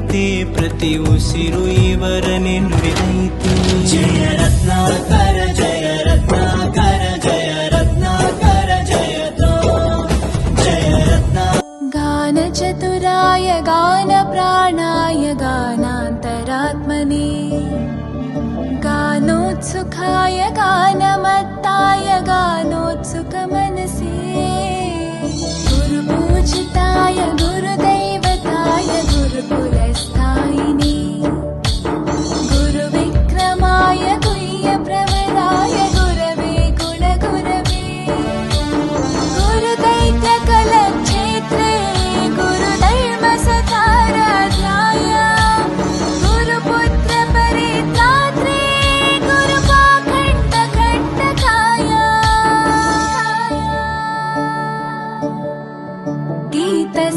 ఎవరైతే ప్రతి ఉసిరు ఎవరని నుడివైతే జయ రత్నాకర జయ రత్నాకర జయ రత్నాకర జయతో జయ రత్న గాన చతురాయ గాన ప్రాణాయ గానాంతరాత్మనే. గానోత్సుఖాయ గానమత్తాయ గానోత్సుక మనసే. గురు పూజితాయ గురు